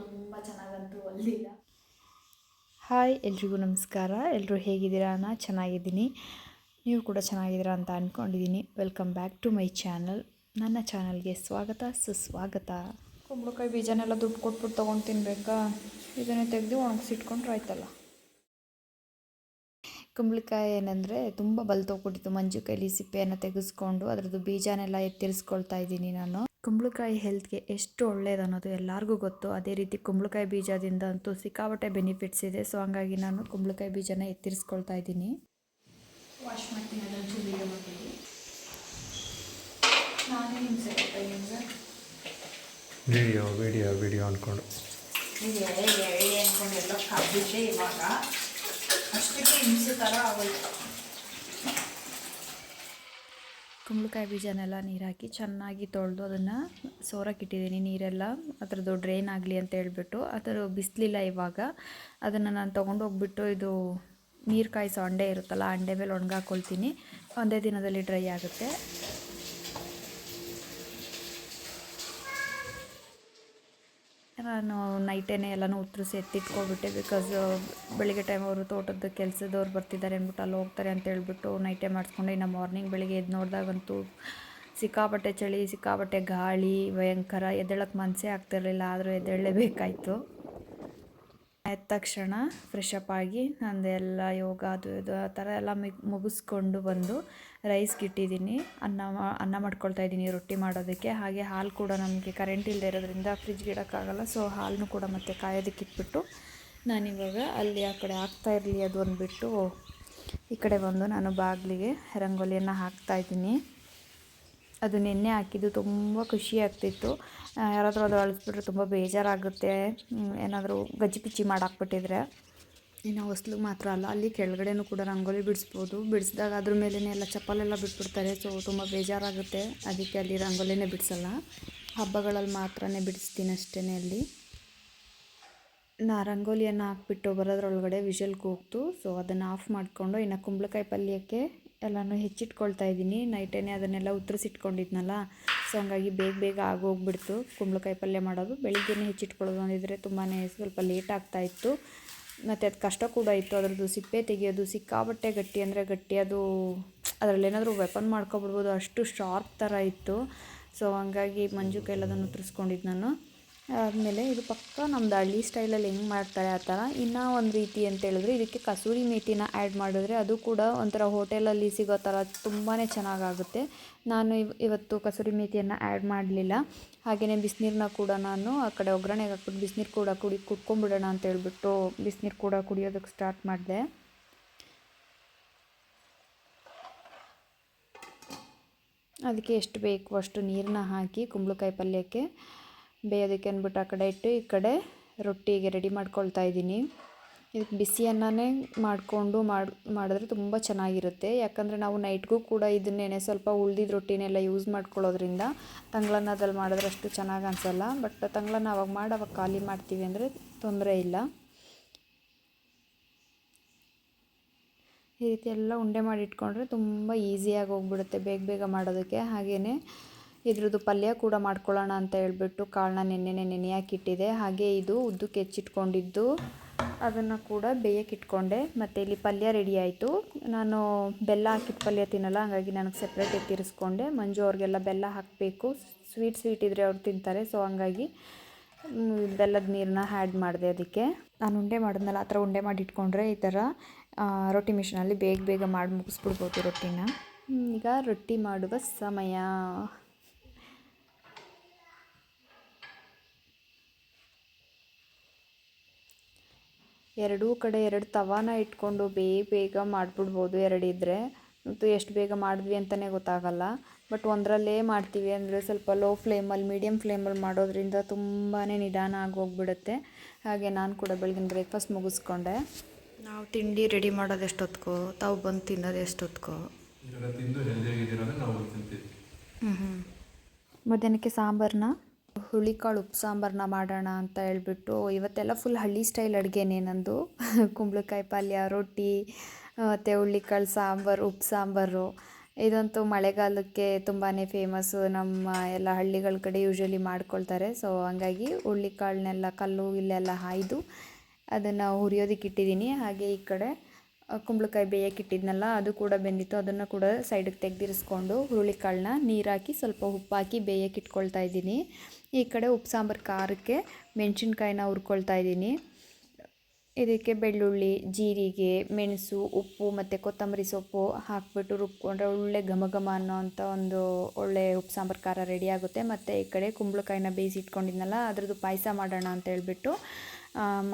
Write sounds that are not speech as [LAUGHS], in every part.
ತುಂಬ ಚೆನ್ನಾಗಂತೂ ಒಲ್ಲಿಲ್ಲ ಹಾಯ್ ಎಲ್ರಿಗೂ ನಮಸ್ಕಾರ. ಎಲ್ಲರೂ ಹೇಗಿದ್ದೀರಾ? ನಾ ಚೆನ್ನಾಗಿದ್ದೀನಿ. ನೀವು ಕೂಡ ಚೆನ್ನಾಗಿದ್ದೀರಾ ಅಂತ ಅಂದ್ಕೊಂಡಿದ್ದೀನಿ welcome back to my channel ನನ್ನ ಚಾನಲ್ಗೆ ಸ್ವಾಗತ ಸುಸ್ವಾಗತ. ಕುಂಬಳಕಾಯಿ ಬೀಜನೆಲ್ಲ ದುಡ್ಡು ಕೊಟ್ಬಿಟ್ಟು ತೊಗೊಂಡು ತಿನ್ಬೇಕಾ? ಇದನ್ನೇ ತೆಗೆದು ಒಣಗಿಸಿಟ್ಕೊಂಡ್ರೆ ಆಯ್ತಲ್ಲ. ಕುಂಬಳಕಾಯಿ ಏನಂದರೆ ತುಂಬ ಬಲ್ತೋಗ್ಬಿಟ್ಟಿತ್ತು ಮಂಜು ಕೈಲಿ ಸಿಪ್ಪೆಯನ್ನು ತೆಗೆಸ್ಕೊಂಡು ಅದರದ್ದು ಬೀಜನೆಲ್ಲ ಎತ್ತಿರಿಸ್ಕೊಳ್ತಾ ಇದ್ದೀನಿ ನಾನು. ಕುಂಬಳಕಾಯಿ ಹೆಲ್ತ್ಗೆ ಎಷ್ಟು ಒಳ್ಳೇದು ಅನ್ನೋದು ಎಲ್ಲರಿಗೂ ಗೊತ್ತು. ಅದೇ ರೀತಿ ಕುಂಬಳಕಾಯಿ ಬೀಜದಿಂದ ಅಂತೂ ಸಿಕ್ಕಾಪಟ್ಟೆ ಬೆನಿಫಿಟ್ಸ್ ಇದೆ. ಸೊ ಹಂಗಾಗಿ ನಾನು ಕುಂಬಳಕಾಯಿ ಬೀಜನ ಎತ್ತಿರಿಸ್ಕೊಳ್ತಾ ಇದ್ದೀನಿ. ವಾಶ್ ಮಾಡ್ತೀನಿ ಅದನ್ನು ವೀಡಿಯೋ ಮಾಡ್ತೀನಿ. ನಾನೇ ಹಿಂಸೆ ವಿಡಿಯೋ ವಿಡಿಯೋ ವಿಡಿಯೋ ಅಂದ್ಕೊಂಡು ಅಂದ್ಕೊಂಡು ಎಲ್ಲ ಕಬ್ಬಿದ್ದೆ ಇವಾಗ. ಅಷ್ಟಕ್ಕೆ ಹಿಂಸೆ ಥರ ಆಗೋಯ್ತು. ಕುಂಬಳಕಾಯಿ ಬೀಜನೆಲ್ಲ ನೀರು ಹಾಕಿ ಚೆನ್ನಾಗಿ ತೊಳೆದು ಅದನ್ನು ಸೋರಕ್ಕಿಟ್ಟಿದ್ದೀನಿ ನೀರೆಲ್ಲ ಅದರದ್ದು ಡ್ರೈನ್ ಆಗಲಿ ಅಂತ ಹೇಳ್ಬಿಟ್ಟು ಅದರ ಬಿಸಿಲಿಲ್ಲ ಇವಾಗ. ಅದನ್ನು ನಾನು ತೊಗೊಂಡು ಹೋಗ್ಬಿಟ್ಟು ಇದು ನೀರು ಕಾಯಿಸೋ ಅಂಡೆ ಇರುತ್ತಲ್ಲ ಅಂಡೆ ಮೇಲೆ ಒಣಗಾಕೊಳ್ತೀನಿ. ಒಂದೇ ದಿನದಲ್ಲಿ ಡ್ರೈ ಆಗುತ್ತೆ. ನಾನು ನೈಟೇನೆ ಎಲ್ಲನೂ ಉತ್ತರಿಸಿ ಎತ್ತಿಟ್ಕೊಬಿಟ್ಟೆ ಬಿಕಾಸ್ ಬೆಳಿಗ್ಗೆ ಟೈಮ್ ಅವರು ತೋಟದ ಕೆಲಸದವ್ರು ಬರ್ತಿದ್ದಾರೆ ಅಂದ್ಬಿಟ್ಟು ಅಲ್ಲಿ ಹೋಗ್ತಾರೆ ಅಂತ ಹೇಳ್ಬಿಟ್ಟು ನೈಟೇ ಮಾಡಿಸ್ಕೊಂಡು ಇನ್ನು ಮಾರ್ನಿಂಗ್ ಬೆಳಿಗ್ಗೆ ಎದ್ದು ನೋಡಿದಾಗಂತೂ ಸಿಕ್ಕಾಪಟ್ಟೆ ಚಳಿ, ಸಿಕ್ಕಾಪಟ್ಟೆ ಗಾಳಿ, ಭಯಂಕರ ಎದ್ದೇಳಕ್ಕೆ ಮನಸ್ಸೇ ಆಗ್ತಿರಲಿಲ್ಲ, ಆದರೂ ಎದ್ದೇಳಲೇಬೇಕಾಯಿತು. ಎದ್ದ ತಕ್ಷಣ ಫ್ರೆಶ್ ಅಪ್ ಆಗಿ ನಂದು ಎಲ್ಲ ಯೋಗ ಅದು ಇದು ಆ ಥರ ಎಲ್ಲ ಮಿಗ್ ಮುಗಿಸ್ಕೊಂಡು ಬಂದು ರೈಸ್ಗೆ ಇಟ್ಟಿದ್ದೀನಿ. ಅನ್ನ ಅನ್ನ ಮಾಡ್ಕೊಳ್ತಾ ಇದ್ದೀನಿ ರೊಟ್ಟಿ ಮಾಡೋದಕ್ಕೆ. ಹಾಗೆ ಹಾಲು ಕೂಡ ನಮಗೆ ಕರೆಂಟ್ ಇಲ್ಲದೆ ಇರೋದ್ರಿಂದ ಫ್ರಿಜ್ಗೆ ಇಡೋಕ್ಕಾಗಲ್ಲ. ಸೊ ಹಾಲನ್ನು ಕೂಡ ಮತ್ತೆ ಕಾಯೋದಕ್ಕೆ ಇಟ್ಬಿಟ್ಟು ನಾನಿವಾಗ ಅಲ್ಲಿ ಆ ಕಡೆ ಹಾಕ್ತಾ ಇರಲಿ ಅದು ಅಂದ್ಬಿಟ್ಟು ಈ ಕಡೆ ಬಂದು ನಾನು ಬಾಗಿಲಿಗೆ ರಂಗೋಲಿಯನ್ನು ಹಾಕ್ತಾ ಇದ್ದೀನಿ. ಅದು ನೆನ್ನೆ ಹಾಕಿದ್ದು ತುಂಬ ಖುಷಿ ಆಗ್ತಿತ್ತು. ಯಾರಾದರೂ ಅದು ಅಳಿಸ್ಬಿಟ್ರೆ ತುಂಬ ಬೇಜಾರಾಗುತ್ತೆ. ಏನಾದರೂ ಗಜ್ಜಿ ಪಿಚ್ಚಿ ಮಾಡಾಕ್ಬಿಟ್ಟಿದ್ರೆ. ಇನ್ನು ಹೊಸ್ಲು ಮಾತ್ರ ಅಲ್ಲ, ಅಲ್ಲಿ ಕೆಳಗಡೆನೂ ಕೂಡ ರಂಗೋಲಿ ಬಿಡಿಸ್ಬೋದು. ಬಿಡಿಸಿದಾಗ ಅದ್ರ ಮೇಲೇ ಎಲ್ಲ ಚಪ್ಪಲೆಲ್ಲ ಬಿಟ್ಬಿಡ್ತಾರೆ ಸೊ ತುಂಬ ಬೇಜಾರಾಗುತ್ತೆ. ಅದಕ್ಕೆ ಅಲ್ಲಿ ರಂಗೋಲಿನೇ ಬಿಡಿಸಲ್ಲ. ಹಬ್ಬಗಳಲ್ಲಿ ಮಾತ್ರ ಬಿಡಿಸ್ತೀನಿ ಅಷ್ಟೇ ಅಲ್ಲಿ. ನಾ ರಂಗೋಲಿಯನ್ನು ಹಾಕ್ಬಿಟ್ಟು ಬರೋದ್ರೊಳಗಡೆ ವಿಷಲ್ಗೆ ಹೋಗ್ತು ಸೊ ಅದನ್ನು ಆಫ್ ಮಾಡಿಕೊಂಡು ಇನ್ನು ಕುಂಬಳಕಾಯಿ ಪಲ್ಯಕ್ಕೆ ಎಲ್ಲನೂ ಹೆಚ್ಚಿಟ್ಕೊಳ್ತಾ ಇದ್ದೀನಿ. ನೈಟೇನೆ ಅದನ್ನೆಲ್ಲ ಉತ್ತರಿಸಿಟ್ಕೊಂಡಿದ್ನಲ್ಲ, ಸೊ ಹಂಗಾಗಿ ಬೇಗ ಬೇಗ ಆಗೋಗ್ಬಿಡ್ತು. ಕುಂಬಳಕಾಯಿ ಪಲ್ಯ ಮಾಡೋದು. ಬೆಳಿಗ್ಗೆನೇ ಹೆಚ್ಚಿಟ್ಕೊಳ್ಳೋದು ಅಂದಿದ್ರೆ ತುಂಬಾ ಸ್ವಲ್ಪ ಲೇಟ್ ಆಗ್ತಾ ಇತ್ತು. ಮತ್ತು ಅದು ಕಷ್ಟ ಕೂಡ ಇತ್ತು. ಅದರದ್ದು ಸಿಪ್ಪೆ ತೆಗೆಯೋದು ಸಿಕ್ಕಾಬಟ್ಟೆ ಗಟ್ಟಿ ಅಂದರೆ ಗಟ್ಟಿ, ಅದು ಅದರಲ್ಲಿ ಏನಾದರೂ ವೆಪನ್ ಮಾಡ್ಕೊಬಿಡ್ಬೋದು. ಅಷ್ಟು ಶಾರ್ಪ್ ಥರ ಇತ್ತು. ಸೊ ಹಂಗಾಗಿ ಮಂಜು ಕೈಲದನ್ನು ಉತ್ತರಿಸ್ಕೊಂಡಿದ್ದು ನಾನು. ಆದಮೇಲೆ ಇದು ಪಕ್ಕ ನಮ್ದು ಹಳ್ಳಿ ಸ್ಟೈಲಲ್ಲಿ ಹೆಂಗೆ ಮಾಡ್ತಾರೆ ಆ ಥರ. ಇನ್ನೂ ಒಂದು ರೀತಿ ಅಂತ ಹೇಳಿದ್ರೆ ಇದಕ್ಕೆ ಕಸೂರಿ ಮೇಥಿನ ಆ್ಯಡ್ ಮಾಡಿದ್ರೆ ಅದು ಕೂಡ ಒಂಥರ ಹೋಟೆಲಲ್ಲಿ ಸಿಗೋ ಥರ ತುಂಬಾ ಚೆನ್ನಾಗಾಗುತ್ತೆ. ನಾನು ಇವ್, ಇವತ್ತು ಕಸೂರಿ ಮೇಥಿಯನ್ನು ಆ್ಯಡ್ ಮಾಡಲಿಲ್ಲ. ಹಾಗೆಯೇ ಬಿಸಿನೀರನ್ನ ಕೂಡ ನಾನು ಆ ಕಡೆ ಒಗ್ಗರಣೆಗೆ ಹಾಕ್ಬಿಟ್ಟು ಬಿಸಿನೀರು ಕೂಡ ಕುಡಿ ಕುಟ್ಕೊಂಡ್ಬಿಡೋಣ ಅಂತ ಹೇಳ್ಬಿಟ್ಟು ಬಿಸಿನೀರು ಕೂಡ ಕುಡಿಯೋದಕ್ಕೆ ಸ್ಟಾರ್ಟ್ ಮಾಡಿದೆ. ಅದಕ್ಕೆ ಎಷ್ಟು ಬೇಕು ಅಷ್ಟು ನೀರನ್ನ ಹಾಕಿ ಕುಂಬಳಕಾಯಿ ಪಲ್ಯಕ್ಕೆ ಬೇಯೋದಕ್ಕೆ ಅಂದ್ಬಿಟ್ಟು ಆ ಕಡೆ ಇಟ್ಟು ಈ ಕಡೆ ರೊಟ್ಟಿಗೆ ರೆಡಿ ಮಾಡ್ಕೊಳ್ತಾ ಇದ್ದೀನಿ. ಇದಕ್ಕೆ ಬಿಸಿ ಅನ್ನನೇ ಮಾಡಿಕೊಂಡು ಮಾಡಿ, ಮಾಡಿದ್ರೆ ತುಂಬ ಚೆನ್ನಾಗಿರುತ್ತೆ. ಯಾಕಂದರೆ ನಾವು ನೈಟ್ಗೂ ಕೂಡ ಇದನ್ನೇನೆ ಸ್ವಲ್ಪ ಉಳ್ದಿದ್ದ ರೊಟ್ಟಿನೆಲ್ಲ ಯೂಸ್ ಮಾಡ್ಕೊಳ್ಳೋದ್ರಿಂದ ತಂಗ್ಳನ್ನದಲ್ಲಿ ಮಾಡಿದ್ರೆ ಅಷ್ಟು ಚೆನ್ನಾಗಿ ಅನಿಸಲ್ಲ. ಬಟ್ ತಂಗ್ಳನ್ನ ಅವಾಗ ಮಾಡಿ, ಅವಾಗ ಖಾಲಿ ಮಾಡ್ತೀವಿ ಅಂದರೆ ತೊಂದರೆ ಇಲ್ಲ. ಈ ರೀತಿ ಎಲ್ಲ ಉಂಡೆ ಮಾಡಿ ಇಟ್ಕೊಂಡ್ರೆ ತುಂಬ ಈಸಿಯಾಗಿ ಹೋಗ್ಬಿಡುತ್ತೆ ಬೇಗ ಬೇಗ ಮಾಡೋದಕ್ಕೆ. ಹಾಗೆಯೇ ಇದ್ರದ್ದು ಪಲ್ಯ ಕೂಡ ಮಾಡ್ಕೊಳ್ಳೋಣ ಅಂತ ಹೇಳ್ಬಿಟ್ಟು ಕಾಳನ್ನ ನೆನ್ನೆನೆ ನೆನೆ ಹಾಕಿಟ್ಟಿದೆ ಹಾಗೆ ಇದು ಉದ್ದು ಕೆಚ್ಚಿಟ್ಕೊಂಡಿದ್ದು. ಅದನ್ನು ಕೂಡ ಬೇಯಕ್ಕೆ ಇಟ್ಕೊಂಡೆ. ಮತ್ತು ಇಲ್ಲಿ ಪಲ್ಯ ರೆಡಿ ಆಯಿತು. ನಾನು ಬೆಲ್ಲ ಹಾಕಿದ ಪಲ್ಯ ತಿನ್ನಲ್ಲ, ಹಾಗಾಗಿ ನನಗೆ ಸಪ್ರೇಟ್ ಎತ್ತಿರಿಸ್ಕೊಂಡೆ ಮಂಜು ಅವ್ರಿಗೆಲ್ಲ ಬೆಲ್ಲ ಹಾಕಬೇಕು. ಸ್ವೀಟ್ ಸ್ವೀಟ್ ಇದ್ದರೆ ಅವ್ರು ತಿಂತಾರೆ ಸೊ ಹಂಗಾಗಿ ಬೆಲ್ಲದ ನೀರನ್ನ ಆ್ಯಡ್ ಮಾಡಿದೆ ಅದಕ್ಕೆ. ನಾನು ಉಂಡೆ ಮಾಡಿದ್ನಲ್ಲ, ಆ ಥರ ಉಂಡೆ ಮಾಡಿ ಇಟ್ಕೊಂಡ್ರೆ ಈ ಥರ ರೊಟ್ಟಿ ಮಿಷಿನಲ್ಲಿ ಬೇಗ ಬೇಗ ಮಾಡಿ ಮುಗಿಸ್ಬಿಡ್ಬೋದು ರೊಟ್ಟಿನ. ಈಗ ರೊಟ್ಟಿ ಮಾಡುವ ಸಮಯ. ಎರಡೂ ಕಡೆ ಎರಡು ತವಾನ ಇಟ್ಕೊಂಡು ಬೇಗ ಬೇಗ ಮಾಡಿಬಿಡ್ಬೋದು ಎರಡಿದ್ರೆ ಮತ್ತು ಎಷ್ಟು ಬೇಗ ಮಾಡಿದ್ವಿ ಅಂತಲೇ ಗೊತ್ತಾಗಲ್ಲ. ಬಟ್ ಒಂದರಲ್ಲೇ ಮಾಡ್ತೀವಿ ಅಂದರೆ ಸ್ವಲ್ಪ ಲೋ ಫ್ಲೇಮಲ್ಲಿ ಮೀಡಿಯಮ್ ಫ್ಲೇಮಲ್ಲಿ ಮಾಡೋದ್ರಿಂದ ತುಂಬಾ ನಿಧಾನ ಆಗೋಗ್ಬಿಡುತ್ತೆ ಹಾಗೆ ನಾನು ಕೂಡ ಬೆಳಗಿನ ಬ್ರೇಕ್ಫಾಸ್ಟ್ ಮುಗಿಸ್ಕೊಂಡೆ. ನಾವು ತಿಂಡಿ ರೆಡಿ ಮಾಡೋದು ಎಷ್ಟೊತ್ಕೋ ತಾವು ಬಂದು ತಿನ್ನೋದು ಎಷ್ಟೊತ್ಕೋ. ಹ್ಞೂ ಹ್ಞೂ ಮಧ್ಯಾಹ್ನಕ್ಕೆ ಸಾಂಬಾರನ್ನ ಹುಳಿಕಾಳು, ಉಪ್ಪು ಸಾಂಬಾರನ್ನ ಮಾಡೋಣ ಅಂತ ಹೇಳ್ಬಿಟ್ಟು ಇವತ್ತೆಲ್ಲ ಫುಲ್ ಹಳ್ಳಿ ಸ್ಟೈಲ್ ಅಡುಗೆನೇ ನಂದು. [LAUGHS] ಕುಂಬಳಕಾಯಿ ಪಲ್ಯ, ರೊಟ್ಟಿ ಮತ್ತು ಹುಳ್ಳಿಕಾಳು ಸಾಂಬಾರು, ಉಪ್ಪು ಸಾಂಬಾರು. ಇದಂತೂ ಮಳೆಗಾಲಕ್ಕೆ ತುಂಬಾ ಫೇಮಸ್ಸು ನಮ್ಮ ಎಲ್ಲ ಹಳ್ಳಿಗಳ ಕಡೆ ಯೂಶ್ವಲಿ ಮಾಡ್ಕೊಳ್ತಾರೆ. ಸೊ ಹಂಗಾಗಿ ಹುಳ್ಳಿಕಾಳನ್ನೆಲ್ಲ ಕಲ್ಲು ಇಲ್ಲೆಲ್ಲ ಹಾಯ್ದು ಅದನ್ನು ಹುರಿಯೋದಕ್ಕೆ ಇಟ್ಟಿದ್ದೀನಿ. ಹಾಗೆ ಈ ಕಡೆ ಕುಂಬಳಕಾಯಿ ಬೇಯಕ್ಕೆ ಇಟ್ಟಿದ್ನಲ್ಲ, ಅದು ಕೂಡ ಬೆಂದಿತ್ತು. ಅದನ್ನು ಕೂಡ ಸೈಡಿಗೆ ತೆಗೆದಿರಿಸ್ಕೊಂಡು ಹುರುಳಿಕಾಳನ್ನ ನೀರಾಕಿ ಸ್ವಲ್ಪ ಉಪ್ಪು ಹಾಕಿ ಬೇಯಕ್ಕೆ ಇಟ್ಕೊಳ್ತಾ ಇದ್ದೀನಿ. ಈ ಕಡೆ ಉಪ್ಪು ಸಾಂಬಾರು ಖಾರಕ್ಕೆ ಮೆಣಸಿನ್ಕಾಯಿನ ಹುರ್ಕೊಳ್ತಾ ಇದ್ದೀನಿ. ಇದಕ್ಕೆ ಬೆಳ್ಳುಳ್ಳಿ, ಜೀರಿಗೆ, ಮೆಣಸು, ಉಪ್ಪು ಮತ್ತು ಕೊತ್ತಂಬರಿ ಸೊಪ್ಪು ಹಾಕಿಬಿಟ್ಟು ರುಬ್ಕೊಂಡ್ರೆ ಒಳ್ಳೆ ಘಮ ಘಮ ಅನ್ನೋವಂಥ ಒಂದು ಒಳ್ಳೆ ಉಪ್ಪು ಸಾಂಬಾರು ಖಾರ ರೆಡಿ ಆಗುತ್ತೆ. ಮತ್ತು ಈ ಕಡೆ ಕುಂಬಳಕಾಯಿನ ಬೇಯಿಸಿ ಇಟ್ಕೊಂಡಿದ್ನಲ್ಲ ಅದ್ರದ್ದು ಪಾಯಸ ಮಾಡೋಣ ಅಂತ ಹೇಳ್ಬಿಟ್ಟು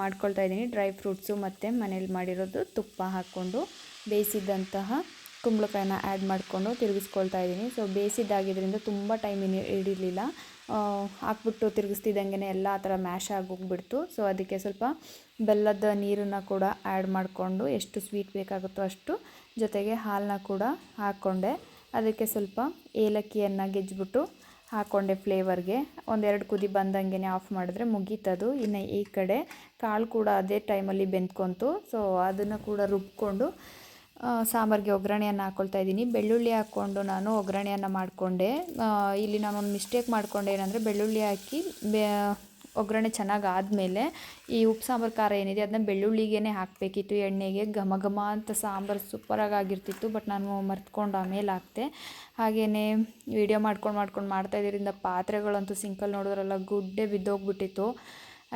ಮಾಡ್ಕೊಳ್ತಾ ಇದ್ದೀನಿ. ಡ್ರೈ ಫ್ರೂಟ್ಸು ಮತ್ತು ಮನೇಲಿ ಮಾಡಿರೋದು ತುಪ್ಪ ಹಾಕ್ಕೊಂಡು ಬೇಯಿಸಿದ್ದಂತಹ ಕುಂಬಳಕಾಯಿನ ಆ್ಯಡ್ ಮಾಡಿಕೊಂಡು ತಿರುಗಿಸ್ಕೊಳ್ತಾ ಇದ್ದೀನಿ. ಸೊ ಬೇಯಿಸಿದ್ದಾಗಿದ್ದರಿಂದ ತುಂಬ ಟೈಮ್ ಹಿಡಿಲಿಲ್ಲ. ಹಾಕ್ಬಿಟ್ಟು ತಿರುಗಿಸ್ತಿದ್ದಂಗೆ ಎಲ್ಲ ಆ ಥರ ಮ್ಯಾಶ್ ಆಗೋಗ್ಬಿಡ್ತು ಸೊ ಅದಕ್ಕೆ ಸ್ವಲ್ಪ ಬೆಲ್ಲದ ನೀರನ್ನು ಕೂಡ ಆ್ಯಡ್ ಮಾಡಿಕೊಂಡು ಎಷ್ಟು ಸ್ವೀಟ್ ಬೇಕಾಗುತ್ತೋ ಅಷ್ಟು ಜೊತೆಗೆ ಹಾಲನ್ನ ಕೂಡ ಹಾಕ್ಕೊಂಡೆ. ಅದಕ್ಕೆ ಸ್ವಲ್ಪ ಏಲಕ್ಕಿಯನ್ನು ಗೆಜ್ಜಿಬಿಟ್ಟು ಹಾಕ್ಕೊಂಡೆ ಫ್ಲೇವರ್ಗೆ. ಒಂದೆರಡು ಕುದಿ ಬಂದಂಗೆ ಆಫ್ ಮಾಡಿದ್ರೆ ಮುಗೀತದು. ಇನ್ನು ಈ ಕಡೆ ಕಾಳು ಕೂಡ ಅದೇ ಟೈಮಲ್ಲಿ ಬೆಂದ್ಕೊಂತು. ಸೊ ಅದನ್ನು ಕೂಡ ರುಬ್ಕೊಂಡು ಸಾಂಬಾರಿಗೆ ಒಗ್ಗರಣೆಯನ್ನು ಹಾಕ್ಕೊಳ್ತಾ ಇದ್ದೀನಿ. ಬೆಳ್ಳುಳ್ಳಿ ಹಾಕ್ಕೊಂಡು ನಾನು ಒಗ್ಗರಣೆಯನ್ನು ಮಾಡಿಕೊಂಡೆ. ಇಲ್ಲಿ ನಾನೊಂದು ಮಿಸ್ಟೇಕ್ ಮಾಡಿಕೊಂಡೆ. ಏನಂದರೆ ಬೆಳ್ಳುಳ್ಳಿ ಹಾಕಿ ಬೆ, ಒಗ್ಗರಣೆ ಚೆನ್ನಾಗಿ ಆದಮೇಲೆ ಈ ಉಪ್ಪು, ಸಾಂಬಾರು, ಖಾರ ಏನಿದೆ ಅದನ್ನ ಬೆಳ್ಳುಳ್ಳಿಗೇ ಹಾಕಬೇಕಿತ್ತು. ಎಣ್ಣೆಗೆ ಘಮ ಘಮ ಅಂತ ಸಾಂಬಾರು ಸೂಪರಾಗಿ ಆಗಿರ್ತಿತ್ತು ಬಟ್ ನಾನು ಮರ್ತ್ಕೊಂಡು ಆಮೇಲೆ ಹಾಕ್ತೆ. ಹಾಗೆಯೇ ವೀಡಿಯೋ ಮಾಡ್ಕೊಂಡು ಮಾಡ್ಕೊಂಡು ಮಾಡ್ತಾ ಇದ್ರಿಂದ ಪಾತ್ರೆಗಳಂತೂ ಸಿಂಕಲ್ಲಿ ನೋಡಿದ್ರೆಲ್ಲ, ಗುಡ್ಡೆ ಬಿದ್ದೋಗ್ಬಿಟ್ಟಿತ್ತು.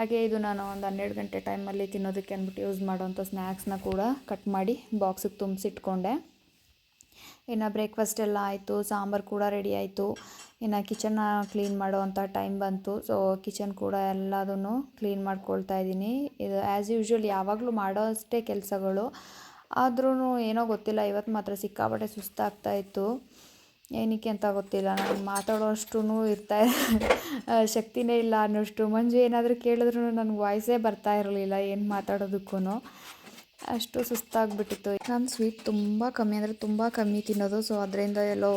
ಹಾಗೆ ಇದು ನಾನು ಒಂದು ಹನ್ನೆರಡು ಗಂಟೆ ಟೈಮಲ್ಲಿ ತಿನ್ನೋದಕ್ಕೆ ಅಂದ್ಬಿಟ್ಟು ಯೂಸ್ ಮಾಡೋವಂಥ ಸ್ನ್ಯಾಕ್ಸ್ನ ಕೂಡ ಕಟ್ ಮಾಡಿ ಬಾಕ್ಸಿಗೆ ತುಂಬಿಸಿಟ್ಕೊಂಡೆ. ಇನ್ನು ಬ್ರೇಕ್ಫಾಸ್ಟ್ ಎಲ್ಲ ಆಯಿತು, ಸಾಂಬಾರು ಕೂಡ ರೆಡಿ ಆಯಿತು. ಇನ್ನು ಕಿಚನ್ನ ಕ್ಲೀನ್ ಮಾಡೋವಂಥ ಟೈಮ್ ಬಂತು. ಸೊ ಕಿಚನ್ ಕೂಡ ಎಲ್ಲದನ್ನು ಕ್ಲೀನ್ ಮಾಡ್ಕೊಳ್ತಾ ಇದ್ದೀನಿ. ಇದು ಆ್ಯಸ್ ಯೂಶ್ವಲ್ ಯಾವಾಗಲೂ ಮಾಡೋ ಅಷ್ಟೇ ಕೆಲಸಗಳು. ಆದ್ರೂ ಏನೋ ಗೊತ್ತಿಲ್ಲ, ಇವತ್ತು ಮಾತ್ರ ಸಿಕ್ಕಾಪಟ್ಟೆ ಸುಸ್ತಾಗ್ತಾ ಇತ್ತು. ಏನಕ್ಕೆ ಅಂತ ಗೊತ್ತಿಲ್ಲ, ನಾನು ಮಾತಾಡೋಷ್ಟು ಇರ್ತಾ ಶಕ್ತಿನೇ ಇಲ್ಲ ಅನ್ನೋಷ್ಟು. ಮಂಜು ಏನಾದರೂ ಕೇಳಿದ್ರು ನನಗೆ ವಾಯ್ಸೇ ಬರ್ತಾ ಇರಲಿಲ್ಲ, ಏನು ಮಾತಾಡೋದಕ್ಕೂ ಅಷ್ಟು ಸುಸ್ತಾಗ್ಬಿಟ್ಟಿತ್ತು. ನಾನು ಸ್ವೀಟ್ ತುಂಬ ಕಮ್ಮಿ, ಅಂದರೆ ತುಂಬ ಕಮ್ಮಿ ತಿನ್ನೋದು. ಸೊ ಅದರಿಂದ ಎಲ್ಲೋ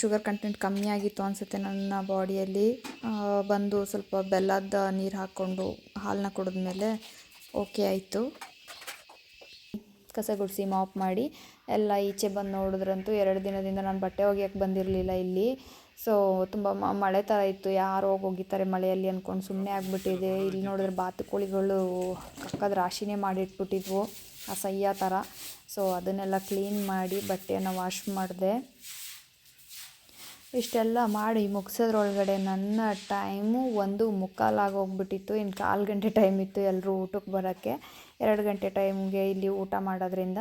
ಶುಗರ್ ಕಂಟೆಂಟ್ ಕಮ್ಮಿ ಆಗಿತ್ತು ಅನಿಸುತ್ತೆ ನನ್ನ ಬಾಡಿಯಲ್ಲಿ. ಬಂದು ಸ್ವಲ್ಪ ಬೆಲ್ಲದ ನೀರು ಹಾಕ್ಕೊಂಡು ಹಾಲನ್ನ ಕುಡಿದ್ಮೇಲೆ ಓಕೆ ಆಯಿತು. ಕಸ ಗುಡಿಸಿ ಮಾಪ್ ಮಾಡಿ. ಎಲ್ಲ ಈಚೆ ಬಂದು ನೋಡಿದ್ರಂತೂ ಎರಡು ದಿನದಿಂದ ನಾನು ಬಟ್ಟೆ ಒಗೆಯೋಕ್ಕೆ ಬಂದಿರಲಿಲ್ಲ ಇಲ್ಲಿ. ಸೊ ತುಂಬ ಮಳೆ ಥರ ಇತ್ತು. ಯಾರು ಹೋಗಿ ಒಗಿತಾರೆ ಮಳೆಯಲ್ಲಿ ಅಂದ್ಕೊಂಡು ಸುಮ್ಮನೆ ಆಗಿಬಿಟ್ಟಿದೆ. ಇಲ್ಲಿ ನೋಡಿದ್ರೆ ಬಾತುಕೋಳಿಗಳು ಕಕ್ಕದ ರಾಶಿನೇ ಮಾಡಿಟ್ಬಿಟ್ಟಿದ್ವು. ಅಸಹ್ಯ ಥರ. ಸೊ ಅದನ್ನೆಲ್ಲ ಕ್ಲೀನ್ ಮಾಡಿ ಬಟ್ಟೆಯನ್ನು ವಾಶ್ ಮಾಡಿದೆ. ಇಷ್ಟೆಲ್ಲ ಮಾಡಿ ಮುಗಿಸೋದ್ರೊಳಗಡೆ ನನ್ನ ಟೈಮು ಒಂದು ಮುಕ್ಕಾಲಾಗೋಗ್ಬಿಟ್ಟಿತ್ತು ಇನ್ನು ಕಾಲು ಗಂಟೆ ಟೈಮ್ ಇತ್ತು ಎಲ್ಲರೂ ಊಟಕ್ಕೆ ಬರೋಕ್ಕೆ. ಎರಡು ಗಂಟೆ ಟೈಮ್ಗೆ ಇಲ್ಲಿ ಊಟ ಮಾಡೋದ್ರಿಂದ.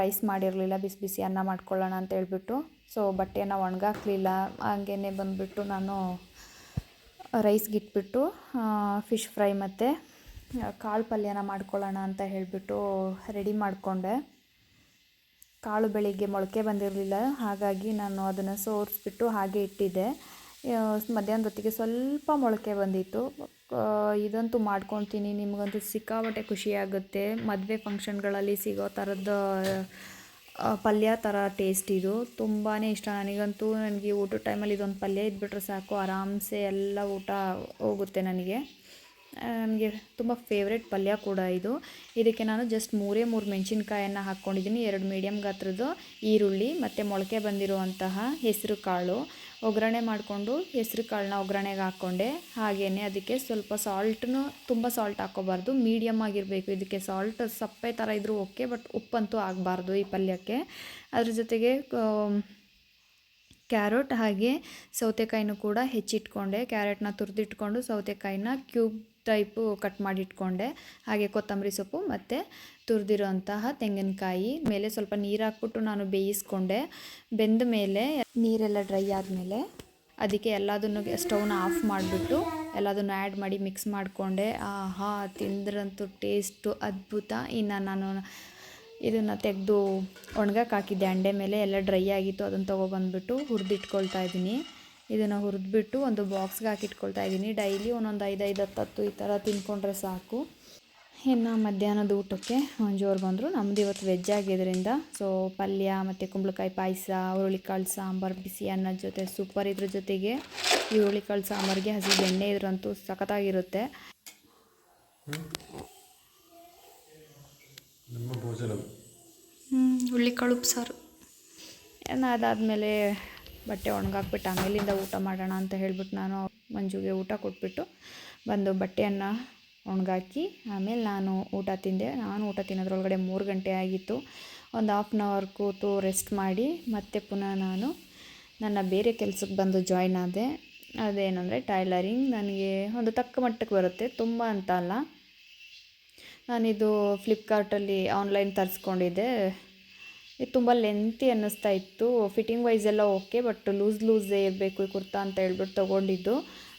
ರೈಸ್ ಮಾಡಿರಲಿಲ್ಲ, ಬಿಸಿ ಬಿಸಿ ಅನ್ನ ಮಾಡ್ಕೊಳ್ಳೋಣ ಅಂತ ಹೇಳ್ಬಿಟ್ಟು. ಸೊ ಬಟ್ಟೆನ ಒಣಗಾಕ್ಲಿಲ್ಲ. ಹಂಗೇ ಬಂದುಬಿಟ್ಟು ನಾನು ರೈಸ್ಗಿಟ್ಬಿಟ್ಟು ಫಿಶ್ ಫ್ರೈ ಮತ್ತು ಕಾಳು ಪಲ್ಯನ ಮಾಡ್ಕೊಳ್ಳೋಣ ಅಂತ ಹೇಳಿಬಿಟ್ಟು ರೆಡಿ ಮಾಡಿಕೊಂಡೆ. ಕಾಳು ಬೆಳಿಗ್ಗೆ ಮೊಳಕೆ ಬಂದಿರಲಿಲ್ಲ, ಹಾಗಾಗಿ ನಾನು ಅದನ್ನು ಸೋರಿಸ್ಬಿಟ್ಟು ಹಾಗೆ ಇಟ್ಟಿದ್ದೆ. ಮಧ್ಯಾಹ್ನದ ಹೊತ್ತಿಗೆ ಸ್ವಲ್ಪ ಮೊಳಕೆ ಬಂದಿತ್ತು. ಇದಂತೂ ಮಾಡ್ಕೊತೀನಿ. ನಿಮಗಂತೂ ಸಿಕ್ಕಾಪಟ್ಟೆ ಖುಷಿಯಾಗುತ್ತೆ. ಮದುವೆ ಫಂಕ್ಷನ್ಗಳಲ್ಲಿ ಸಿಗೋ ಥರದ ಪಲ್ಯ ಥರ ಟೇಸ್ಟ್ ಇದು. ತುಂಬಾ ಇಷ್ಟ ನನಗಂತೂ. ನನಗೆ ಊಟದ ಟೈಮಲ್ಲಿ ಇದೊಂದು ಪಲ್ಯ ಇದ್ಬಿಟ್ರೆ ಸಾಕು. ಆರಾಮ್ಸೆ ಎಲ್ಲ ಊಟ ಹೋಗುತ್ತೆ ನನಗೆ. ನನಗೆ ತುಂಬ ಫೇವ್ರೆಟ್ ಪಲ್ಯ ಕೂಡ ಇದು. ಇದಕ್ಕೆ ನಾನು ಜಸ್ಟ್ ಮೂರೇ ಮೂರು ಮೆಣಸಿನ್ಕಾಯನ್ನು ಹಾಕ್ಕೊಂಡಿದ್ದೀನಿ ಎರಡು ಮೀಡಿಯಮ್ ಗಾತ್ರದ್ದು ಈರುಳ್ಳಿ, ಮತ್ತು ಮೊಳಕೆ ಬಂದಿರುವಂತಹ ಹೆಸರು ಕಾಳು. ಒಗ್ಗರಣೆ ಮಾಡಿಕೊಂಡು ಹೆಸರು ಕಾಳನ್ನ ಒಗ್ಗರಣೆಗೆ ಹಾಕ್ಕೊಂಡೆ. ಹಾಗೇ ಅದಕ್ಕೆ ಸ್ವಲ್ಪ ಸಾಲ್ಟನ್ನು ತುಂಬ ಸಾಲ್ಟ್ ಹಾಕ್ಕೋಬಾರ್ದು. ಮೀಡಿಯಮ್ ಆಗಿರಬೇಕು. ಇದಕ್ಕೆ ಸಾಲ್ಟ್ ಸಪ್ಪೆ ಥರ ಇದ್ದರೂ ಓಕೆ, ಬಟ್ ಉಪ್ಪಂತೂ ಆಗಬಾರ್ದು ಈ ಪಲ್ಯಕ್ಕೆ. ಅದ್ರ ಜೊತೆಗೆ ಕ್ಯಾರೆಟ್ ಹಾಗೆ ಸೌತೆಕಾಯಿನೂ ಕೂಡ ಹೆಚ್ಚಿಟ್ಕೊಂಡೆ. ಕ್ಯಾರೆಟ್ನ ತುರಿದಿಟ್ಕೊಂಡು ಸೌತೆಕಾಯಿನ ಕ್ಯೂಬ್ ಟೈಪು ಕಟ್ ಮಾಡಿಟ್ಕೊಂಡೆ. ಹಾಗೆ ಕೊತ್ತಂಬರಿ ಸೊಪ್ಪು ಮತ್ತು ತುರಿದಿರೋಂತಹ ತೆಂಗಿನಕಾಯಿ ಮೇಲೆ ಸ್ವಲ್ಪ ನೀರು ಹಾಕ್ಬಿಟ್ಟು ನಾನು ಬೇಯಿಸ್ಕೊಂಡೆ. ಬೆಂದ ಮೇಲೆ ನೀರೆಲ್ಲ ಡ್ರೈ ಆದಮೇಲೆ ಅದಕ್ಕೆ ಎಲ್ಲದನ್ನು ಸ್ಟವ್ನ ಆಫ್ ಮಾಡಿಬಿಟ್ಟು ಎಲ್ಲದನ್ನು ಆ್ಯಡ್ ಮಾಡಿ ಮಿಕ್ಸ್ ಮಾಡಿಕೊಂಡೆ. ಆಹಾ, ತಿಂದ್ರಂತೂ ಟೇಸ್ಟು ಅದ್ಭುತ. ಇನ್ನು ನಾನು ಇದನ್ನು ತೆಗೆದು ಒಣಗಕ್ಕೆ ಹಾಕಿದ್ದೆ. ಅಂಡೆ ಮೇಲೆ ಎಲ್ಲ ಡ್ರೈ ಆಗಿತ್ತು. ಅದನ್ನು ತೊಗೊಬಂದ್ಬಿಟ್ಟು ಹುರಿದಿಟ್ಕೊಳ್ತಾ ಇದ್ದೀನಿ. ಇದನ್ನು ಹುರಿದ್ಬಿಟ್ಟು ಒಂದು ಬಾಕ್ಸ್ಗೆ ಹಾಕಿಟ್ಕೊಳ್ತಾ ಇದ್ದೀನಿ ಡೈಲಿ ಒಂದೊಂದು ಐದು ಐದು ಹತ್ತು ಹತ್ತು ಈ ಥರ ತಿನ್ಕೊಂಡ್ರೆ ಸಾಕು. ಇನ್ನು ಮಧ್ಯಾಹ್ನದ ಊಟಕ್ಕೆ ಜೋರು ಬಂದರು. ನಮ್ದು ಇವತ್ತು ವೆಜ್ ಆಗಿದ್ದರಿಂದ ಸೊ ಪಲ್ಯ ಮತ್ತು ಕುಂಬಳಕಾಯಿ ಪಾಯಸ ಹುರುಳಿಕಾಳು ಸಾಂಬಾರು ಬಿಸಿ ಅನ್ನದ ಜೊತೆ ಸೂಪರ್ ಇದ್ರ ಜೊತೆಗೆ ಈ ಹುರುಳಿಕಾಳು ಸಾಂಬಾರಿಗೆ ಹಸಿ ಬೆಣ್ಣೆ ಇದ್ರಂತೂ ಸಖತ್ತಾಗಿರುತ್ತೆ. ಹುರುಳಿಕಾಳು ಉಪ್ಸಾರು. ಅದಾದಮೇಲೆ ಬಟ್ಟೆ ಒಣಗಾಕ್ಬಿಟ್ಟು ಆಮೇಲಿಂದ ಊಟ ಮಾಡೋಣ ಅಂತ ಹೇಳ್ಬಿಟ್ಟು ನಾನು ಮಂಜುಗೆ ಊಟ ಕೊಟ್ಬಿಟ್ಟು ಬಂದು ಬಟ್ಟೆಯನ್ನು ಒಣಗಾಕಿ, ಆಮೇಲೆ ನಾನು ಊಟ ತಿಂದೆ. ನಾನು ಊಟ ತಿನ್ನೋದ್ರೊಳಗಡೆ ಮೂರು ಗಂಟೆ ಆಗಿತ್ತು. ಒಂದು ಹಾಫ್ ಆನ್ ಅವರ್ ಕೂತು ರೆಸ್ಟ್ ಮಾಡಿ, ಮತ್ತೆ ಪುನಃ ನಾನು ನನ್ನ ಬೇರೆ ಕೆಲಸಕ್ಕೆ ಬಂದು ಜಾಯ್ನ್ ಆದೆ. ಅದೇನಂದರೆ ಟೈಲರಿಂಗ್ ನನಗೆ ಒಂದು ತಕ್ಕ ಮಟ್ಟಕ್ಕೆ ಬರುತ್ತೆ, ತುಂಬ ಅಂತ ಅಲ್ಲ. ನಾನಿದು ಫ್ಲಿಪ್ಕಾರ್ಟಲ್ಲಿ ಆನ್ಲೈನ್ ತರಿಸ್ಕೊಂಡಿದ್ದೆ. ಇದು ತುಂಬ ಲೆಂತಿ ಅನ್ನಿಸ್ತಾ ಇತ್ತು. ಫಿಟ್ಟಿಂಗ್ ವೈಸ್ ಎಲ್ಲ ಓಕೆ ಬಟ್ ಲೂಸ್ ಲೂಸೇ ಇರಬೇಕು ಈ ಕುರ್ತಾ ಅಂತ ಹೇಳ್ಬಿಟ್ಟು ತೊಗೊಂಡಿದ್ದು.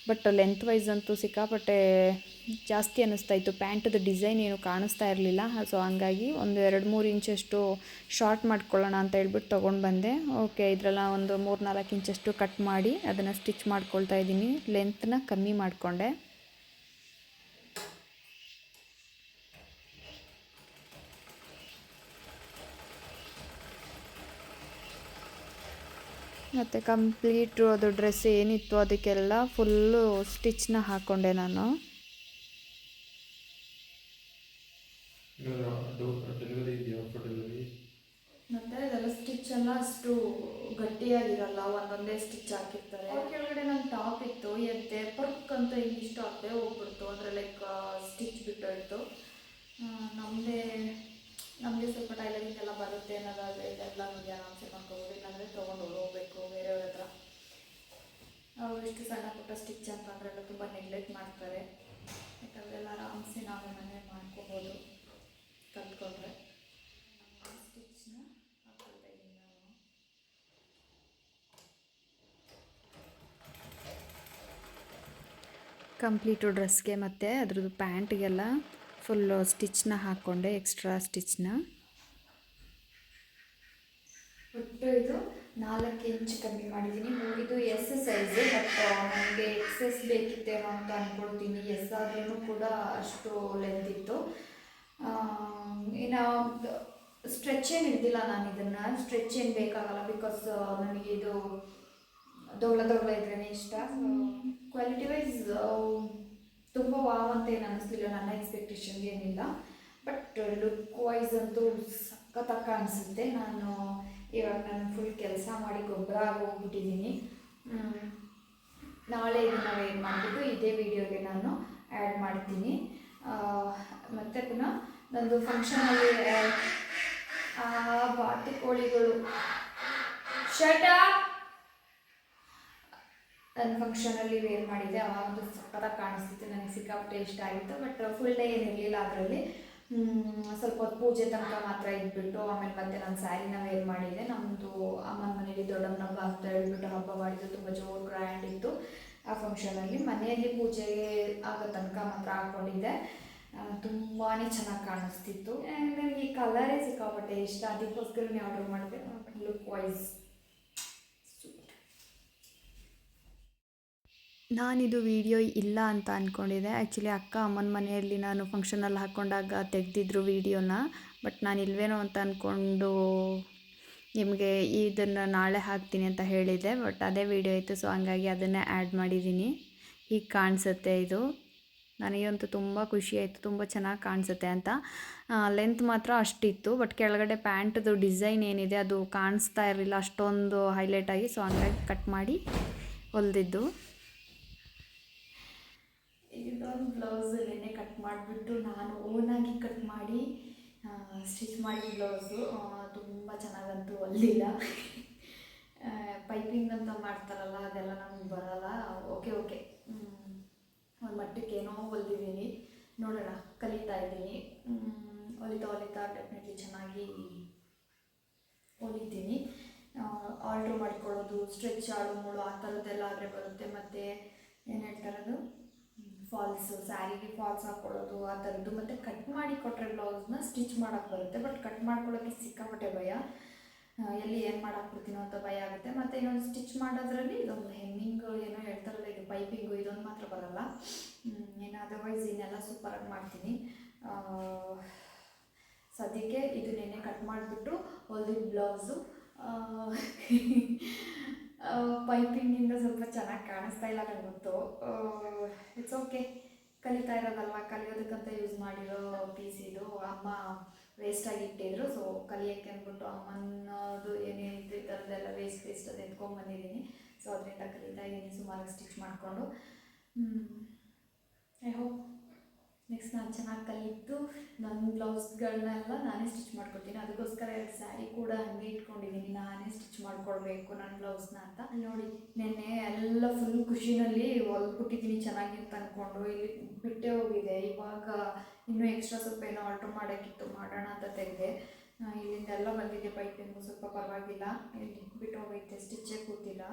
ಬಟ್ ಲೆಂತ್ ವೈಸ್ ಅಂತೂ ಸಿಕ್ಕಾಪಟ್ಟೆ ಜಾಸ್ತಿ ಅನ್ನಿಸ್ತಾ ಇತ್ತು. ಪ್ಯಾಂಟದ ಡಿಸೈನ್ ಏನು ಕಾಣಿಸ್ತಾ ಇರಲಿಲ್ಲ. ಸೊ ಹಂಗಾಗಿ ಒಂದು ಎರಡು ಮೂರು ಇಂಚಷ್ಟು ಶಾರ್ಟ್ ಮಾಡ್ಕೊಳ್ಳೋಣ ಅಂತ ಹೇಳ್ಬಿಟ್ಟು ತೊಗೊಂಡು ಬಂದೆ. ಓಕೆ ಇದರೆಲ್ಲ ಒಂದು ಮೂರು ನಾಲ್ಕು ಇಂಚಷ್ಟು ಕಟ್ ಮಾಡಿ ಅದನ್ನು ಸ್ಟಿಚ್ ಮಾಡ್ಕೊಳ್ತಾ ಇದ್ದೀನಿ. ಲೆಂತ್ನ ಕಮ್ಮಿ ಮಾಡಿಕೊಂಡೆ. ಮತ್ತು ಕಂಪ್ಲೀಟು ಅದು ಡ್ರೆಸ್ ಏನಿತ್ತು ಅದಕ್ಕೆಲ್ಲ ಫುಲ್ಲು ಸ್ಟಿಚ್ನ ಹಾಕ್ಕೊಂಡೆ ನಾನು. ಮತ್ತೆ ಅದೆಲ್ಲ ಸ್ಟಿಚ್ ಎಲ್ಲ ಅಷ್ಟು ಗಟ್ಟಿಯಾಗಿರಲ್ಲ ಒಂದೊಂದೇ ಸ್ಟಿಚ್ ಹಾಕಿರ್ತಾರೆ. ಕೆಳಗಡೆ ನನ್ನ ಟಾಪ್ ಇತ್ತು ಎದ್ದೆ ಪರ್ಕ್ ಅಂತ ಹಿಂಗೆ ಇಷ್ಟು ಹಾಕ್ದೆ ಹೋಗ್ಬಿಡ್ತು ಅಂದರೆ ಲೈಕ್ ಸ್ಟಿಚ್ ಬಿಟ್ಟೋಯ್ತು. ನಮ್ಮದೇ ನಮಗೆ ಸ್ವಲ್ಪ ಟೈಲರಿಂಗ್ ಎಲ್ಲ ಬರುತ್ತೆ ಅನ್ನೋದಾದರೆ ಇದೆಲ್ಲ ನೋಡಿ ಇಷ್ಟು ಸಣ್ಣ ಪುಟ್ಟ ಸ್ಟಿಚ್ ಅಂತಂದ್ರೆಲ್ಲ ತುಂಬ ನೆಗ್ಲೆಕ್ಟ್ ಮಾಡ್ತಾರೆ. ಯಾಕಂದರೆ ಆರಾಮ್ಸೆ ನಾವೇ ಮನೆ ಮಾಡ್ಕೋಬೋದು ಕಲ್ತ್ಕೊಂಡ್ರೆ. ಸ್ಟಿಚ್ನ ಹಾಕ್ಕೊಳ್ತಾ ಇದ್ದೀನಿ ನಾನು ಕಂಪ್ಲೀಟು ಡ್ರೆಸ್ಗೆ ಮತ್ತು ಅದ್ರದ್ದು ಪ್ಯಾಂಟ್ಗೆಲ್ಲ ಫುಲ್ಲು ಸ್ಟಿಚ್ನ ಹಾಕ್ಕೊಂಡೆ ಎಕ್ಸ್ಟ್ರಾ ಸ್ಟಿಚ್ನ ಒಟ್ಟು ಇದು ನಾಲ್ಕು ಇಂಚ್ ಕಮ್ಮಿ ಮಾಡಿದ್ದೀನಿ. ಇದು ಎಸ್ ಸೈಜು ಬಟ್ ನನಗೆ ಎಕ್ಸಸ್ ಬೇಕಿತ್ತೇನೋ ಅಂತ ಅಂದ್ಕೊಳ್ತೀನಿ ಎಸ್ ಆದ್ರೂ ಕೂಡ ಅಷ್ಟು ಲೆಂತ್ ಇತ್ತು. ಇನ್ನು ಸ್ಟ್ರೆಚ್ ಏನು ಹಿಡ್ದಿಲ್ಲ ನಾನು ಇದನ್ನು. ಸ್ಟ್ರೆಚ್ ಏನು ಬೇಕಾಗಲ್ಲ ಬಿಕಾಸ್ ನನಗೆ ಇದು ದೊಡ್ಡ ದೊಡ್ಡ ಇದ್ರೇ ಇಷ್ಟ. ಕ್ವಾಲಿಟಿ ವೈಸ್ ತುಂಬ ವಾವ್ ಅಂತ ಏನು ಅನ್ನಿಸ್ಲಿಲ್ಲ ನನ್ನ ಎಕ್ಸ್ಪೆಕ್ಟೇಷನ್ ಏನಿಲ್ಲ. ಬಟ್ ಲುಕ್ ವೈಸ್ ಅಂತೂ ಸಖತ್ತಾಗಿ ಕಾಣಿಸುತ್ತೆ. ನಾನು ಇವಾಗ ನಾನು ಫುಲ್ ಕೆಲಸ ಮಾಡಿ ಗೊಬ್ಬರ ಹೋಗ್ಬಿಟ್ಟಿದ್ದೀನಿ ನಾಳೆ ನಾವು ಏನು ಮಾಡಿಬಿಟ್ಟು ಇದೇ ವಿಡಿಯೋಗೆ ನಾನು ಆ್ಯಡ್ ಮಾಡ್ತೀನಿ. ಮತ್ತು ಪುನಃ ನಂದು ಫಂಕ್ಷನಲ್ಲಿ ಬಾತುಕೋಳಿಗಳು. ಶಟ ನನ್ನ ಫಂಕ್ಷನಲ್ಲಿ ವೇರ್ ಮಾಡಿದ್ದೆ ಅವಾಗ ಒಂದು ಕಾಣಿಸ್ತಿತ್ತು, ನನಗೆ ಸಿಕ್ಕಾಪಟ್ಟೆ ಇಷ್ಟ ಆಗಿತ್ತು ಬಟ್ ಫುಲ್ ಡೇ ಏನಿರಲಿಲ್ಲ ಅದರಲ್ಲಿ. ಸ್ವಲ್ಪ ಹೊತ್ತು ಪೂಜೆ ತನಕ ಮಾತ್ರ ಇದ್ಬಿಟ್ಟು ಆಮೇಲೆ ಮತ್ತೆ ನಾನು ಸ್ಯಾರಿನ ವೇರ್ ಮಾಡಿದ್ದೆ ನಮ್ಮದು ಅಮ್ಮನ ಮನೇಲಿ ದೊಡ್ಡಮ್ಮನ ಹಬ್ಬ ಅಂತ ಹೇಳ್ಬಿಟ್ಟು ಹಬ್ಬ ಮಾಡಿದ್ದು, ತುಂಬ ಜೋರು ಗ್ರ್ಯಾಂಡ್ ಇತ್ತು. ಆ ಫಂಕ್ಷನಲ್ಲಿ ಮನೆಯಲ್ಲಿ ಪೂಜೆಗೆ ಆಗೋ ತನಕ ಮಾತ್ರ ಹಾಕ್ಕೊಂಡಿದ್ದೆ ತುಂಬಾ ಚೆನ್ನಾಗಿ ಕಾಣಿಸ್ತಿತ್ತು. ನನಗೆ ಈ ಕಲರೇ ಸಿಕ್ಕಾಪಟ್ಟೆ ಇಷ್ಟ ಅದಕ್ಕೋಸ್ಕರ ಆರ್ಡರ್ ಮಾಡಿದೆ. Look wise. ನಾನಿದು ವಿಡಿಯೋ ಇಲ್ಲ ಅಂತ ಅಂದ್ಕೊಂಡಿದ್ದೆ ಆ್ಯಕ್ಚುಲಿ ಅಕ್ಕ ಅಮ್ಮನ ಮನೆಯಲ್ಲಿ ನಾನು ಫಂಕ್ಷನಲ್ಲಿ ಹಾಕ್ಕೊಂಡಾಗ ತೆಗೆದಿದ್ರು ವೀಡಿಯೋನ ಬಟ್ ನಾನು ಇಲ್ವೇನೋ ಅಂತ ಅಂದ್ಕೊಂಡು ನಿಮಗೆ ಇದನ್ನು ನಾಳೆ ಹಾಕ್ತೀನಿ ಅಂತ ಹೇಳಿದ್ದೆ ಬಟ್ ಅದೇ ವಿಡಿಯೋ ಇತ್ತು ಸೊ ಹಂಗಾಗಿ ಅದನ್ನೇ ಆ್ಯಡ್ ಮಾಡಿದ್ದೀನಿ. ಹೀಗೆ ಕಾಣಿಸುತ್ತೆ ಇದು. ನನಗಂತೂ ತುಂಬ ಖುಷಿ ಆಯಿತು, ತುಂಬ ಚೆನ್ನಾಗಿ ಕಾಣಿಸುತ್ತೆ ಅಂತ. ಲೆಂತ್ ಮಾತ್ರ ಅಷ್ಟಿತ್ತು ಬಟ್ ಕೆಳಗಡೆ ಪ್ಯಾಂಟ್ದು ಡಿಸೈನ್ ಏನಿದೆ ಅದು ಕಾಣಿಸ್ತಾ ಇರಲಿಲ್ಲ ಅಷ್ಟೊಂದು ಹೈಲೈಟಾಗಿ ಸೊ ಹಂಗಾಗಿ ಕಟ್ ಮಾಡಿ ಹೊಲ್ದಿದ್ದು. ಇದೊಂದು ಬ್ಲೌಸ್ ನೆನ್ನೆ ಕಟ್ ಮಾಡಿಬಿಟ್ಟು ನಾನು ಓನಾಗಿ ಕಟ್ ಮಾಡಿ ಸ್ಟಿಚ್ ಮಾಡಿ ಬ್ಲೌಸು. ತುಂಬ ಚೆನ್ನಾಗಂತೂ ಹೊಲಿಲ್ಲ ಪೈಪಿಂಗ್ ಅಂತ ಮಾಡ್ತಾರಲ್ಲ, ಅದೆಲ್ಲ ನಮ್ಗೆ ಬರಲ್ಲ. Okay okay. ಒಂದು ಮಟ್ಟಕ್ಕೆ ಏನೋ ಹೊಲ್ದಿದ್ದೀನಿ. ನೋಡೋಣ, ಕಲಿತಾ ಇದ್ದೀನಿ. ಹೊಲಿತಾ ಹೊಲಿತಾ ಡೆಫಿನೆಟ್ಲಿ ಚೆನ್ನಾಗಿ ಹೊಲಿತೀನಿ ಆರ್ಡ್ರ್ ಮಾಡ್ಕೊಳ್ಳೋದು ಸ್ಟ್ರೆಚ್ ಆಳು ಮೂಳು ಆ ಥರದ್ದೆಲ್ಲ ಆದರೆ ಬರುತ್ತೆ. ಮತ್ತು ಏನು ಹೇಳ್ತಾರದು? ಫಾಲ್ಸ್ ಸ್ಯಾರಿಗೆ ಫಾಲ್ಸ್ ಹಾಕ್ಕೊಳ್ಳೋದು ಆ ಥರದ್ದು. ಮತ್ತು ಕಟ್ ಮಾಡಿ ಕೊಟ್ಟರೆ ಬ್ಲೌಸ್ನ ಸ್ಟಿಚ್ ಮಾಡೋಕ್ಕೆ ಬರುತ್ತೆ. ಬಟ್ ಕಟ್ ಮಾಡ್ಕೊಳ್ಳೋಕ್ಕೆ ಸಿಕ್ಕಾಪಟ್ಟೆ ಭಯ. ಎಲ್ಲಿ ಏನು ಮಾಡಾಕ್ಬಿಡ್ತೀನೋ ಅಂತ ಭಯ ಆಗುತ್ತೆ. ಮತ್ತು ಇನ್ನೊಂದು ಸ್ಟಿಚ್ ಮಾಡೋದ್ರಲ್ಲಿ ಇದೊಂದು ಹೆಮ್ಮಿಂಗ್ ಏನೋ ಹೇಳ್ತಾರಲ್ಲ, ಇದು ಪೈಪಿಂಗು ಇದೊಂದು ಮಾತ್ರ ಬರಲ್ಲ. ಇನ್ನು ಅದರ್ವೈಸ್ ಇನ್ನೆಲ್ಲ ಸೂಪರಾಗಿ ಮಾಡ್ತೀನಿ. ಸದ್ಯಕ್ಕೆ ಇದು ನೆನೆ ಕಟ್ ಮಾಡಿಬಿಟ್ಟು ಹೊಲ್ದಿದ್ದ ಬ್ಲೌಸು ಪೈಪಿಂಗಿಂದ ಸ್ವಲ್ಪ ಚೆನ್ನಾಗಿ ಕಾಣಿಸ್ತಾ ಇಲ್ಲ ನನಗೆ ಗೊತ್ತು. ಓಕೆ ಕಲಿತಾ ಇರೋದಲ್ವ? ಕಲಿಯೋದಕ್ಕಂತ ಯೂಸ್ ಮಾಡಿರೋ ಪೀಸ್ ಇದು. ಅಮ್ಮ ವೇಸ್ಟಾಗಿ ಇಟ್ಟಿದ್ರು ಸೊ ಕಲಿಯೋಕ್ಕೆ ಅಂದ್ಬಿಟ್ಟು ಅಮ್ಮನದು ಏನೇನಿತ್ತು ಈ ಥರದ್ದೆಲ್ಲ ವೇಸ್ಟ್ ವೇಸ್ಟ್ ಅದು ಎತ್ಕೊಂಡ್ಬಂದಿದ್ದೀನಿ ಸೊ ಅದರಿಂದ ಕಲಿತಾ ಇದ್ದೀನಿ ಸುಮಾರು ಸ್ಟಿಚ್ ಮಾಡಿಕೊಂಡು. ಐ ಹೋಪ್ ನೆಕ್ಸ್ಟ್ ನಾನು ಚೆನ್ನಾಗಿ ಕಲಿತು ನನ್ನ ಬ್ಲೌಸ್ಗಳನ್ನೆಲ್ಲ ನಾನೇ ಸ್ಟಿಚ್ ಮಾಡ್ಕೊಡ್ತೀನಿ ಅದಕ್ಕೋಸ್ಕರ ಎರಡು ಸ್ಯಾರಿ ಕೂಡ ಹಂಗೆ ಇಟ್ಕೊಂಡಿದ್ದೀನಿ ನಾನೇ ಸ್ಟಿಚ್ ಮಾಡ್ಕೊಳ್ಬೇಕು ನನ್ನ ಬ್ಲೌಸ್ನ ಅಂತ. ನೋಡಿ, ನೆನ್ನೆ ಎಲ್ಲ ಫುಲ್ ಖುಷಿನಲ್ಲಿ ಹೊಲ್ಬಿಟ್ಟಿದ್ದೀನಿ ಚೆನ್ನಾಗಿ ಅಂತ ಅಂದ್ಕೊಂಡು ಇಲ್ಲಿ ಬಿಟ್ಟೆ ಹೋಗಿದೆ. ಇವಾಗ ಇನ್ನೂ ಎಕ್ಸ್ಟ್ರಾ ಸ್ವಲ್ಪ ಏನೋ ಆರ್ಡ್ರ್ ಮಾಡೋಕ್ಕಿತ್ತು. ಮಾಡೋಣ ಅಂತ ತೆಗೆದೆ. ಇಲ್ಲಿಂದೆಲ್ಲ ಬಂದಿದೆ ಪೈಪಿಂಗು ಸ್ವಲ್ಪ ಪರವಾಗಿಲ್ಲ. ಇಲ್ಲಿ ಬಿಟ್ಟು ಹೋಗೈತೆ. ಸ್ಟಿಚ್ಚೇ ಕೂತಿಲ್ಲ.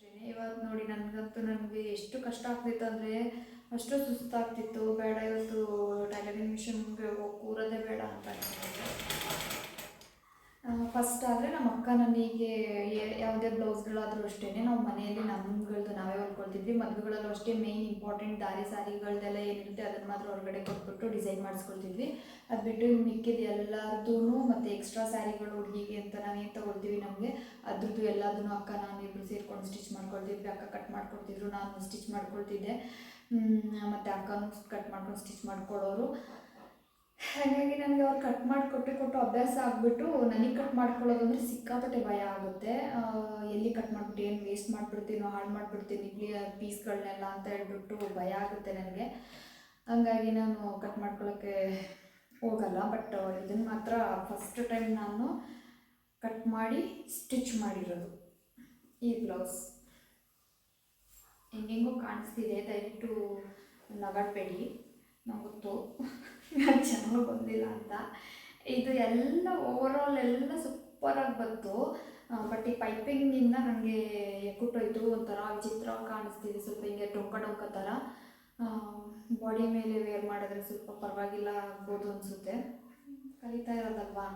ಅಷ್ಟೇ ಇವಾಗ ನೋಡಿ ನನಗಂತೂ ನನಗೆ ಎಷ್ಟು ಕಷ್ಟ ಆಗ್ತಿತ್ತು ಅಂದರೆ ಅಷ್ಟು ಸುಸ್ತಾಗ್ತಿತ್ತು ಬೇಡ ಇವತ್ತು ಟೈಲರಿಂಗ್ ಮಿಷನ್ಗೆ ಹೋಗಿ ಕೂರೋದೇ ಬೇಡ ಅಂತ ಫಸ್ಟ್ ಆದರೆ ನಮ್ಮ ಅಕ್ಕ ನನಗೆ ಯಾವುದೇ ಬ್ಲೌಸ್ಗಳಾದರೂ ಅಷ್ಟೇ ನಾವು ಮನೆಯಲ್ಲಿ ನಮ್ಗಳದ್ದು ನಾವೇ ಹೊಲ್ಕೊಳ್ತಿದ್ವಿ. ಮದುವೆಗಳಲ್ಲೂ ಅಷ್ಟೇ ಮೇಯ್ನ್ ಇಂಪಾರ್ಟೆಂಟ್ ದಾರಿ, ಸಾರಿಗಳದೆಲ್ಲ ಏನಿರುತ್ತೆ ಅದನ್ನು ಮಾತ್ರ ಹೊರಗಡೆ ಕೊಟ್ಬಿಟ್ಟು ಡಿಸೈನ್ ಮಾಡಿಸ್ಕೊಳ್ತಿದ್ವಿ. ಅದು ಬಿಟ್ಟು ಮಿಕ್ಕಿದ ಎಲ್ಲದೂ ಮತ್ತು ಎಕ್ಸ್ಟ್ರಾ ಸ್ಯಾರಿಗಳು ಹುಡುಗಿಗೆ ಅಂತ ನಾವೇನು ತೊಗೊಳ್ತೀವಿ ನಮಗೆ, ಅದ್ರದ್ದು ಎಲ್ಲದನ್ನು ಅಕ್ಕ ನಾನು ಇಬ್ಬರು ಸೇರ್ಕೊಂಡು ಸ್ಟಿಚ್ ಮಾಡ್ಕೊಳ್ತಿದ್ವಿ. ಅಕ್ಕ ಕಟ್ ಮಾಡ್ಕೊಡ್ತಿದ್ರು, ನಾನು ಸ್ಟಿಚ್ ಮಾಡ್ಕೊಳ್ತಿದ್ದೆ. ಮತ್ತು ಅಕ್ಕನೂ ಕಟ್ ಮಾಡ್ಕೊಂಡು ಸ್ಟಿಚ್ ಮಾಡ್ಕೊಳ್ಳೋರು ಹಾಗಾಗಿ ನನಗೆ ಅವ್ರು ಕಟ್ ಮಾಡಿಕೊಟ್ಟು ಕೊಟ್ಟು ಅಭ್ಯಾಸ ಆಗಿಬಿಟ್ಟು ನನಗೆ ಕಟ್ ಮಾಡ್ಕೊಳ್ಳೋದಂದ್ರೆ ಸಿಕ್ಕಾಪಟ್ಟೆ ಭಯ ಆಗುತ್ತೆ. ಎಲ್ಲಿ ಕಟ್ ಮಾಡಿಬಿಟ್ಟು ಏನು ವೇಸ್ಟ್ ಮಾಡಿಬಿಡ್ತೀನೋ, ಹಾಳು ಮಾಡಿಬಿಡ್ತೀನಿ ಪೀಸ್ಗಳನ್ನೆಲ್ಲ ಅಂತ ಹೇಳ್ಬಿಟ್ಟು ಭಯ ಆಗುತ್ತೆ ನನಗೆ. ಹಂಗಾಗಿ ನಾನು ಕಟ್ ಮಾಡ್ಕೊಳ್ಳೋಕ್ಕೆ ಹೋಗಲ್ಲ ಬಟ್ ಇದನ್ನು ಮಾತ್ರ ಫಸ್ಟ್ ಟೈಮ್ ನಾನು ಕಟ್ ಮಾಡಿ ಸ್ಟಿಚ್ ಮಾಡಿರೋದು ಈ ಬ್ಲೌಸ್ ಹೆಂಗೆಂಗೋ ಕಾಣಿಸ್ತಿದೆ, ದಯವಿಟ್ಟು ನಗಾಡಬೇಡಿ, ನಂಗೆ ಗೊತ್ತು ಚೆನ್ನಾಗಿ ಬಂದಿಲ್ಲ ಅಂತ. ಇದು ಎಲ್ಲ ಓವರಾಲ್ ಎಲ್ಲ ಸೂಪರಾಗಿ ಬಂತು. ಬಟ್ ಈ ಪೈಪಿಂಗಿಂದ ನನಗೆ ಎಕ್ಕುಟ್ಟೋಯ್ತು ಒಂಥರ ವಿಚಿತ್ರ ಕಾಣಿಸ್ತಿದೆ. ಸ್ವಲ್ಪ ಹಿಂಗೆ ಟೊಂಕ ಟೊಂಕ ಥರ ಬಾಡಿ ಮೇಲೆ ವೇರ್ ಮಾಡಿದ್ರೆ ಸ್ವಲ್ಪ ಪರವಾಗಿಲ್ಲ ಆಗ್ಬೋದು ಅನಿಸುತ್ತೆ. ಕಲಿತಾ ಇರೋದಲ್ವಾ?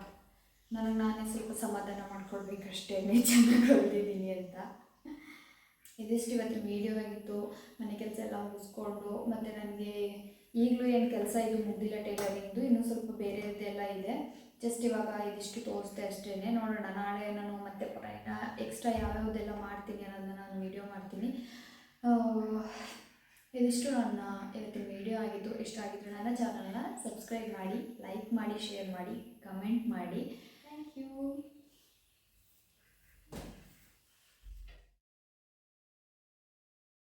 ನನಗೆ ನಾನೇ ಸ್ವಲ್ಪ ಸಮಾಧಾನ ಮಾಡ್ಕೊಳ್ಬೇಕಷ್ಟೇ ಚೆನ್ನಾಗಿ ಹೊಲ್ದಿದ್ದೀನಿ ಅಂತ. ಇದಿಷ್ಟು ಇವತ್ತು ವೀಡಿಯೋ ಆಗಿತ್ತು. ಮನೆ ಕೆಲಸ ಎಲ್ಲ ಮುಗಿಸ್ಕೊಂಡು ಮತ್ತು ನನಗೆ ಈಗಲೂ ಏನು ಕೆಲಸ ಇದು ಮುಗ್ದಿಲ್ಲ ಟೈಲರಿಂಗ್ದು ಇನ್ನೂ ಸ್ವಲ್ಪ ಬೇರೆದೆಲ್ಲ ಇದೆ. ಜಸ್ಟ್ ಇವಾಗ ಇದಿಷ್ಟು ತೋರಿಸ್ದೆ ಅಷ್ಟೇ ನೋಡೋಣ, ನಾಳೆ ನಾನು ಮತ್ತೆ ಎಕ್ಸ್ಟ್ರಾ ಯಾವ್ಯಾವುದೆಲ್ಲ ಮಾಡ್ತೀನಿ ಅನ್ನೋದನ್ನ ನಾನು ವೀಡಿಯೋ ಮಾಡ್ತೀನಿ. ಇದಿಷ್ಟು ನನ್ನ ಇವತ್ತಿನ ವೀಡಿಯೋ ಆಗಿದ್ದು. ಇಷ್ಟ ಆಗಿದ್ರೆ ನನ್ನ ಚಾನಲ್ನ ಸಬ್ಸ್ಕ್ರೈಬ್ ಮಾಡಿ ಲೈಕ್ ಮಾಡಿ ಶೇರ್ ಮಾಡಿ ಕಮೆಂಟ್ ಮಾಡಿ.